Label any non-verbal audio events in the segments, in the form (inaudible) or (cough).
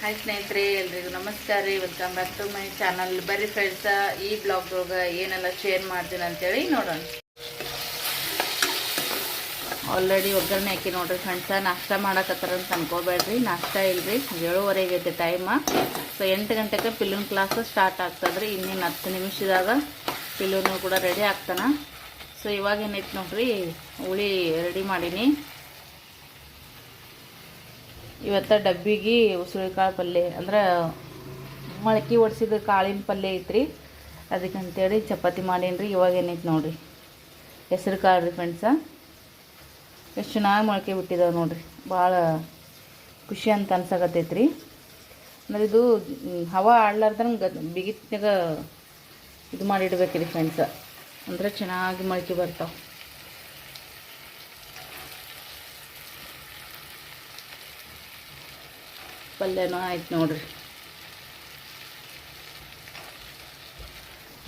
Hi ಸ್ನೇಹಿತರೆ, ಎಲ್ರಿಗೂ ನಮಸ್ಕಾರ ರೀ. Welcome back to my channel ಬರ್ರಿ ಫ್ರೆಂಡ್ಸ ಈ ಬ್ಲಾಗ್ದೊಳಗೆ ಏನೆಲ್ಲ ಶೇರ್ ಮಾಡ್ತೀನಿ ಅಂತೇಳಿ ನೋಡೋಣ. ಆಲ್ರೆಡಿ ಒಗ್ಗರಣೆ ಹಾಕಿ ನೋಡ್ರಿ ಫ್ರೆಂಡ್ಸ ನಾಷ್ಟ ಮಾಡಕತ್ತಾರ ಅಂತ ಅನ್ಕೋಬೇಡ್ರಿ. ನಾಷ್ಟ ಇಲ್ರಿ, ಏಳುವರೆಗೆ ಐತೆ ಟೈಮ ಸೊ ಎಂಟು ಗಂಟೆಗೆ ಪಿಲ್ಲುನ್ ಕ್ಲಾಸ್ ಸ್ಟಾರ್ಟ್ ಆಗ್ತದ್ರಿ. ಇನ್ನೇನು ಹತ್ತು ನಿಮಿಷದಾಗ ಪಿಲ್ಲುನು ಕೂಡ ರೆಡಿ ಆಗ್ತಾನ. ಸೊ ಇವಾಗ ಏನೈತೆ ನೋಡ್ರಿ, ಹುಳಿ ರೆಡಿ ಮಾಡೀನಿ. ಇವತ್ತು ಡಬ್ಬಿಗೆ ಉಸುಳಿಕಾಳು ಪಲ್ಯ ಅಂದ್ರೆ ಮೊಳಕೆ ಒಡಿಸಿದ ಕಾಳಿನ ಪಲ್ಯ ಐತ್ರಿ. ಅದಕ್ಕೆ ಅಂತೇಳಿ ಚಪಾತಿ ಮಾಡೀನಿ ಇವಾಗ ಏನೈತೆ ನೋಡಿರಿ. ಹೆಸ್ರು ಕಾಳು ರೀ ಫ್ರೆಂಡ್ಸ ಎಷ್ಟು ಚೆನ್ನಾಗಿ ಮೊಳಕೆ ಬಿಟ್ಟಿದಾವೆ ನೋಡಿರಿ. ಭಾಳ ಖುಷಿ ಅಂತ ಅನ್ಸಕತ್ತೈತ್ರಿ. ಅಂದ್ರೆ ಇದು ಹವಾ ಆಡ್ಲಾರ್ದಂಗೆ ಬಿಗಿತ್ನಾಗ ಇದು ಮಾಡಿಡ್ಬೇಕ್ರಿ ಫ್ರೆಂಡ್ಸ ಅಂದ್ರೆ ಚೆನ್ನಾಗಿ ಮೊಳಕೆ ಬರ್ತಾವೆ. ಪಲ್ಯನೂ ಆಯ್ತು ನೋಡ್ರಿ.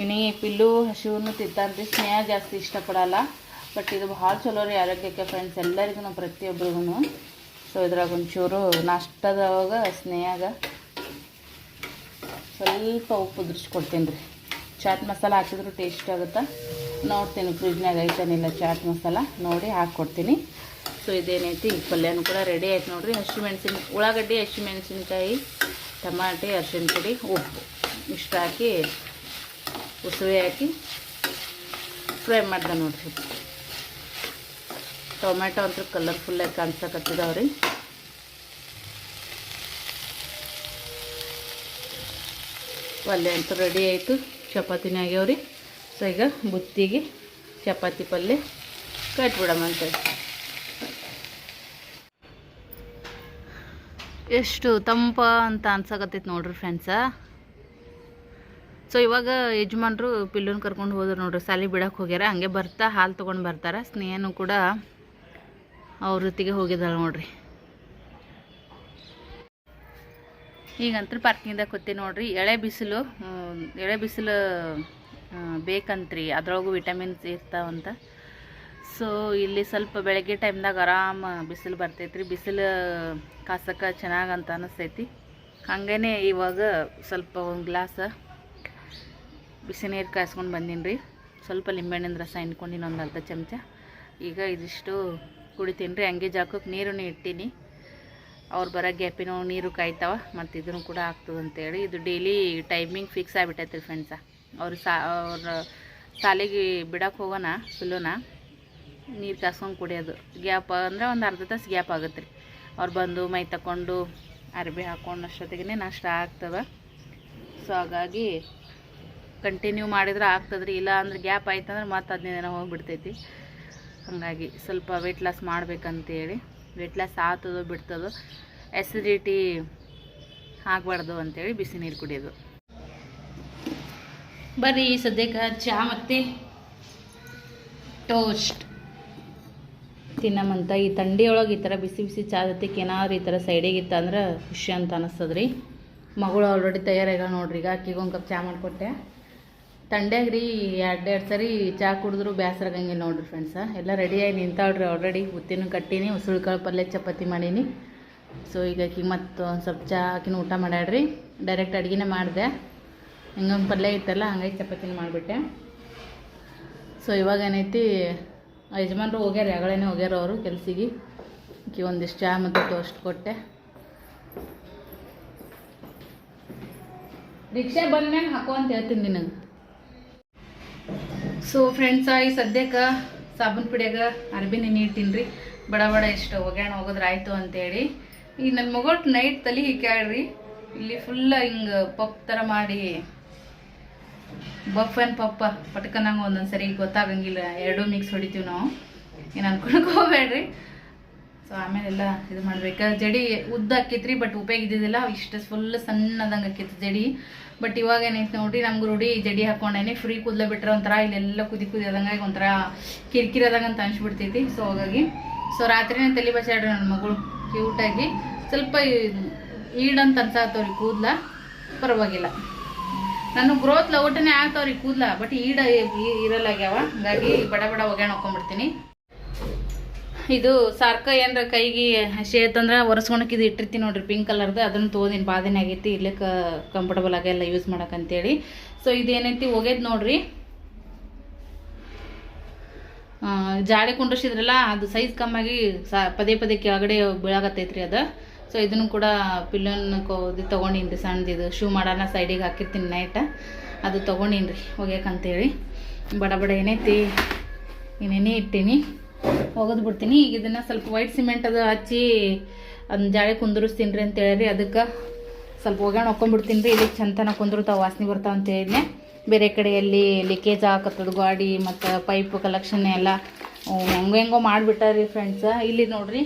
ಈ ಪಿಲ್ಲು ಹಸಿವನ್ನು ತಿಂತಾನ್ರಿ ಸ್ನೇಹ ಜಾಸ್ತಿ ಇಷ್ಟಪಡಲ್ಲ. ಬಟ್ ಇದು ಭಾಳ ಚಲೋ ರೀ ಆರೋಗ್ಯಕ್ಕೆ ಫ್ರೆಂಡ್ಸ್ ಎಲ್ಲರಿಗೂ ಪ್ರತಿಯೊಬ್ಬರಿಗೂ ಸೊ ಇದ್ರಾಗ ಒಂಚೂರು ನಾಷ್ಟದವಾಗ ಸ್ನೇಹಾಗ ಸ್ವಲ್ಪ ಉಪ್ಪು ಉದುರಿಸ್ಕೊಡ್ತೀನಿ ರೀ. ಚಾಟ್ ಮಸಾಲ ಹಾಕಿದ್ರು ಟೇಸ್ಟ್ ಆಗುತ್ತಾ? ನೋಡ್ತೀನಿ ಫ್ರಿಜ್ನಾಗ ಐತನಿಲ್ಲ ಚಾಟ್ ಮಸಾಲ, ನೋಡಿ ಹಾಕ್ಕೊಡ್ತೀನಿ. ಸೊ ಇದೇನೈತಿ ಪಲ್ಯನೂ ಕೂಡ ರೆಡಿ ಆಯ್ತು ನೋಡಿರಿ. ಹಸಿಮೆಣಸಿನ ಉಳ್ಳಾಗಡ್ಡಿ ಹಸಿಮೆಣಸಿನ್ಕಾಯಿ ಟಮಾಟೆ ಅರಿಶಿನ ಪುಡಿ, ಉಪ್ಪು. ಇಷ್ಟು ಹಾಕಿ ಉಸುವೆ ಹಾಕಿ ಫ್ರೈ ಮಾಡ್ದೆ ನೋಡಿರಿ. ಟೊಮ್ಯಾಟೊ ಅಂತೂ ಕಲರ್ಫುಲ್ಲಾಗಿ ಕಾಣಿಸಕತ್ತಿದಾವೆ ರೀ ಪಲ್ಯ ಅಂತೂ ರೆಡಿ ಆಯಿತು. ಚಪಾತಿನೇ ಆಗ್ಯಾವ್ರಿ. ಸೊ ಈಗ ಬುತ್ತಿಗೆ ಚಪಾತಿ ಪಲ್ಯ. ಕಟ್ಬಿಡಮಂತ ಎಷ್ಟು ತಂಪ ಅಂತ ಅನ್ಸಕತ್ತೈತೆ ನೋಡ್ರಿ ಫ್ರೆಂಡ್ಸ ಸೊ ಇವಾಗ ಯಜಮಾನ್ರು ಪಿಲ್ಲೂನ್ ಕರ್ಕೊಂಡು ಹೋದ್ರು ನೋಡ್ರಿ, ಸಾಲಿ ಬಿಡಕ್ಕೆ ಹೋಗ್ಯಾರ, ಹಂಗೆ ಬರ್ತಾ, ಹಾಲು ತೊಗೊಂಡು ಬರ್ತಾರೆ. ಸ್ನೇಹನು ಕೂಡ ಅವ್ರ ಜೊತೆಗೆ ಹೋಗಿದ್ದಾಳೆ ನೋಡ್ರಿ. ಈಗಂತೂ ಪಾರ್ಕಿಂಗ್ದಾಗ ಕೂತಿ ನೋಡ್ರಿ, ಎಳೆ ಬಿಸಿಲು ಎಳೆ ಬಿಸಿಲು ಬೇಕಂತ್ರಿ, ಅದ್ರೊಳಗೂ ವಿಟಮಿನ್ಸ್ ಇರ್ತಾವಂತ ಸೊ ಇಲ್ಲಿ ಸ್ವಲ್ಪ ಬೆಳಗ್ಗೆ ಟೈಮ್ದಾಗ ಆರಾಮ ಬಿಸಿಲು ಬರ್ತೈತ್ರಿ. ಬಿಸಿಲು ಕಾಸಕ್ಕೆ ಚೆನ್ನಾಗಂತ ಅಂತ ಅನಿಸ್ತೈತಿ. ಹಾಗೇ ಇವಾಗ ಸ್ವಲ್ಪ ಒಂದು ಗ್ಲಾಸ್ ಬಿಸಿ ನೀರು ಕಾಯಿಸ್ಕೊಂಡು ಬಂದೀನಿ ರೀ ಸ್ವಲ್ಪ ಲಿಂಬೆಹಣ್ಣಿನ ರಸ ಹಿಂಡ್ಕೊಂಡಿನಿ ಒಂದು ಅರ್ಧ ಚಮಚ. ಈಗ ಇದಿಷ್ಟು ಕುಡಿತೀನಿ ರೀ ಹಂಗೆ ಜಾಕಕ್ಕೆ ನೀರನ್ನು ಇಟ್ಟೀನಿ. ಅವ್ರು ಬರೋ ಗ್ಯಾಪಿನೂ ನೀರು ಕಾಯ್ತಾವ. ಮತ್ತು ಇದನ್ನು ಕೂಡ ಆಗ್ತದೆ ಅಂತೇಳಿ. ಇದು ಡೈಲಿ ಟೈಮಿಂಗ್ ಫಿಕ್ಸ್ ಆಗಿಬಿಟ್ಟೈತೆ ರೀ ಫ್ರೆಂಡ್ಸ. ಅವ್ರು ಸಾ, ಅವ್ರ ಸಾಲಿಗೆ ಬಿಡೋಕೆ ಹೋಗೋಣ ಫುಲ್ಲುನ ನೀರು ಕಾಸ್ಕೊಂಡು ಕುಡಿಯೋದು. ಗ್ಯಾಪ್ ಅಂದರೆ ಒಂದು ಅರ್ಧ ತಾಸು ಗ್ಯಾಪ್ ಆಗುತ್ತೆ ರೀ ಅವ್ರು ಬಂದು ಮೈ ತಗೊಂಡು ಅರ್ಬಿ ಹಾಕೊಂಡು ಅಷ್ಟೊತ್ತಿಗೆ ನಷ್ಟ ಆಗ್ತದೆ. ಸೊ ಹಾಗಾಗಿ ಕಂಟಿನ್ಯೂ ಮಾಡಿದ್ರೆ ಆಗ್ತದ್ರಿ, ಇಲ್ಲ ಅಂದ್ರೆ ಗ್ಯಾಪ್ ಆಯ್ತಂದ್ರೆ ಮತ್ತೆ ಹದಿನೈದು ದಿನ ಹೋಗಿಬಿಡ್ತೈತಿ. ಹಾಗಾಗಿ ಸ್ವಲ್ಪ ವೆಯ್ಟ್ ಲಾಸ್ ಮಾಡ್ಬೇಕಂತೇಳಿ. ವೆಯ್ಟ್ ಲಾಸ್ ಆಗ್ತದೋ ಬಿಡ್ತದೋ ಎಸಿಡಿಟಿ ಆಗಬಾರ್ದು ಅಂತೇಳಿ ಬಿಸಿ ನೀರು ಕುಡಿಯೋದು. ಬರ್ರಿ, ಸದ್ಯಕ್ಕೆ ಚಹಾ ಮತ್ತು ಟೋಸ್ಟ್ ತಿನ್ನಮಂತ ಈ ತಂಡಿಯೊಳಗೆ ಈ ಥರ ಬಿಸಿ ಬಿಸಿ ಚಹಾ ಜೊತೆಗೆ ಏನಾದ್ರು ಈ ಥರ ಸೈಡಿಗೆ ಇತ್ತು ಅಂದ್ರೆ ಖುಷಿ ಅಂತ ಅನಿಸ್ತದೆ ರೀ ಮಗಳು ಆಲ್ರೆಡಿ ತಯಾರಾಗ ನೋಡ್ರಿ, ಈಗ ಆಕಿಗೆ ಒಂದು ಕಪ್ ಚಹಾ ಮಾಡಿಕೊಟ್ಟೆ. ತಂಡ್ಯಾಗ ರೀ ಎರಡು ಎರಡು ಸರಿ ಚಹಾ ಕುಡಿದ್ರು ಬೇಸರಾಗಂಗಿಲ್ಲ ನೋಡ್ರಿ ಫ್ರೆಂಡ್ಸ ಎಲ್ಲ ರೆಡಿಯಾಗಿ ನಿಂತಾಳ್ರಿ ಆಲ್ರೆಡಿ ಉತ್ತಿನ ಕಟ್ಟೀನಿ ಉಸುಳಿಕಾಳು ಪಲ್ಯ ಚಪಾತಿ ಮಾಡೀನಿ. ಸೊ ಈಗ ಆಕಿಗೆ ಮತ್ತು ಒಂದು ಸ್ವಲ್ಪ ಚಹಾ ಆಕಿನ ಊಟ ಮಾಡ್ಯಾಡ್ರಿ ಡೈರೆಕ್ಟ್ ಅಡುಗೆನೇ ಮಾಡಿದೆ. ಹಿಂಗೊಂದು ಪಲ್ಯ ಇತ್ತಲ್ಲ, ಹಂಗಾಗಿ ಚಪಾತಿನ ಮಾಡಿಬಿಟ್ಟೆ. ಸೊ ಇವಾಗ ಏನೈತಿ ಯಜಮಾನ್ರು ಹೋಗ್ಯಾರ, ಯಾಗಳೇನೆ ಹೋಗ್ಯಾರ ಅವರು ಕೆಲಸಿಗೆ. ಆಕಿ ಒಂದಿಷ್ಟು ಚಹಾ ಮತ್ತು ಟೋಸ್ಟ್ ಕೊಟ್ಟೆ. ರಿಕ್ಷಾ ಬಂದ್ಮೇಲೆ ಹಾಕೋ ಅಂತ ಹೇಳ್ತೀನಿ ನಿನಗೆ. ಸೊ ಫ್ರೆಂಡ್ಸ ಈ ಸದ್ಯಕ್ಕೆ ಸಾಬೂನ್ ಪುಡಿಯಾಗ ಅರ್ಬಿ ನೆನೆ ರೀ ಬಡ ಬಡ ಎಷ್ಟು ಒಗ್ಯಾಣ ಹೋಗೋದ್ರ ಆಯಿತು ಅಂತೇಳಿ. ಈಗ ನನ್ನ ಮಗಳು ನೈಟ್ ತಲೆ ಹಿಕ್ಕಾಳ್ರಿ ಇಲ್ಲಿ ಫುಲ್ಲ ಹಿಂಗೆ ಪಪ್ ಥರ ಮಾಡಿ ಬಫ್ ಅಂಡ್ ಪಪ್ಪ ಪಟ್ಕನಂಗೆ ಒಂದೊಂದು ಸರಿ ಗೊತ್ತಾಗಂಗಿಲ್ಲ, ಎರಡೂ ಮಿಕ್ಸ್ ಹೊಡಿತೀವಿ ನಾವು. ಏನು ಅನ್ಕೊಳಕ್ಕೆ ಹೋಗ್ಬೇಡ್ರಿ ಸೊ ಆಮೇಲೆಲ್ಲ ಇದು ಮಾಡ್ಬೇಕು. ಜಡಿ ಉದ್ದ ಹಾಕಿತ್ರಿ ಬಟ್ ಉಪಯೋಗ ಇದ್ದಿದ್ದಿಲ್ಲ. ಇಷ್ಟು ಫುಲ್ ಸಣ್ಣದಂಗೆ ಆಕಿತ್ತು ಜಡಿ. ಬಟ್ ಇವಾಗ ಏನೈತೆ ನೋಡ್ರಿ, ನಮ್ಗೆ ರೂಢಿ ಜಡಿ ಹಾಕೊಂಡೇನೆ ಫ್ರೀ ಕೂದಲ ಬಿಟ್ರೆ ಒಂಥರ ಇಲ್ಲೆಲ್ಲ ಕುದಿ ಕುದಿ ಆದಂಗಾಗಿ ಒಂಥರ ಕಿರಿಕಿರಿ ಆದಂಗೆ ಅಂತ ಅನ್ಸ್ಬಿಡ್ತೈತಿ. ಸೊ ಹಾಗಾಗಿ ಸೊ ರಾತ್ರಿನೇ ತಲೆ ಬಚ್ಚಾಡ್ರಿ ನನ್ನ ಮಗಳು ಕ್ಯೂಟಾಗಿ ಸ್ವಲ್ಪ ಈಡಂತ ಅನ್ಸಾತವ್ರಿ ಕೂದಲ. ಪರವಾಗಿಲ್ಲ. ನಾನು ಗ್ರೋತ್ ಲೌಟನೆ ಆಗ್ತಾವ್ರಿ ಕೂದಲ ಬಟ್ ಈಡ ಇರಲ್ಲ ಆಗ್ಯಾವ. ಹಂಗಾಗಿ ಬಡ ಬಡ ಒಗ್ಯಾಣ ಹಾಕೊಂಡ್ಬಿಡ್ತೀನಿ ಇದು ಸಾರ್ಕ ಏನ್ರ ಕೈಗೆ ಆಯ್ತಂದ್ರೆ ಒರೆಸ್ಕೊಳಕ್ಕೆ ಇದು ಇಟ್ಟಿರ್ತೀನಿ ನೋಡ್ರಿ ಪಿಂಕ್ ಕಲರ್ದು ಅದನ್ನು ತೊಗೊಂಡಿನಿ ಬಾದಿನ ಆಗೈತಿ ಇರ್ಲಿಕ್ಕೆ ಕಂಫರ್ಟಬಲ್ ಆಗೆಲ್ಲ ಯೂಸ್ ಮಾಡಕ್ಕಂತೇಳಿ ಸೊ ಇದೇನೈತಿ ಒಗೆದ್ ನೋಡ್ರಿ. ಜಾಡಿ ಕುಂಡ್ರಿಸಿದ್ರಲ್ಲ, ಅದು ಸೈಜ್ ಕಮ್ಮಾಗಿ ಸಾ ಪದೇ ಪದೇ ಕೆಳಗಡೆ ಬೀಳಾಗತ್ತೈತ್ರಿ ಅದು. ಸೊ ಇದನ್ನು ಕೂಡ ಪಿಲ್ಲನ್ ಕೋದಿ ತೊಗೊಂಡಿನಿ ರೀ ಇದು ಶೂ ಮಾಡೋಣ ಸೈಡಿಗೆ ಹಾಕಿರ್ತೀನಿ ನೈಟ ಅದು ತೊಗೊಂಡಿನಿ ರೀ ಒಗ್ಯಾಕಂತೇಳಿ. ಬಡ ಬಡ ಏನೈತಿ? ಇನ್ನೇನೇ ಇಟ್ಟೀನಿ? ಒಗೆದು ಬಿಡ್ತೀನಿ. ಈಗ ಇದನ್ನು ಸ್ವಲ್ಪ ವೈಟ್ ಸಿಮೆಂಟ್ ಅದು ಹಚ್ಚಿ ಅದನ್ನ ಜಾಳಿ ಕುಂದಿರಿಸ್ತೀನಿ ರೀ ಅಂತೇಳಿ ಅದಕ್ಕೆ ಸ್ವಲ್ಪ ಒಗ್ಯಾಣ ಹಾಕೊಂಡ್ಬಿಡ್ತೀನಿ ರೀ ಇಲ್ಲಿ ಚಂತನ ಕುಂದಿರ್ತಾವೆ, ವಾಸನೆ ಬರ್ತಾವೆ ಅಂತ ಹೇಳಿದ್ನೆ. ಬೇರೆ ಕಡೆಯಲ್ಲಿ ಲೀಕೇಜ್ ಆಗತ್ತದ ಗಾಡಿ ಮತ್ತು ಪೈಪ್ ಕಲೆಕ್ಷನ್ ಎಲ್ಲ. ಹೆಂಗೋ ಹೆಂಗೋ ಮಾಡಿಬಿಟ್ಟಾರಿ ಫ್ರೆಂಡ್ಸ ಇಲ್ಲಿ ನೋಡ್ರಿ.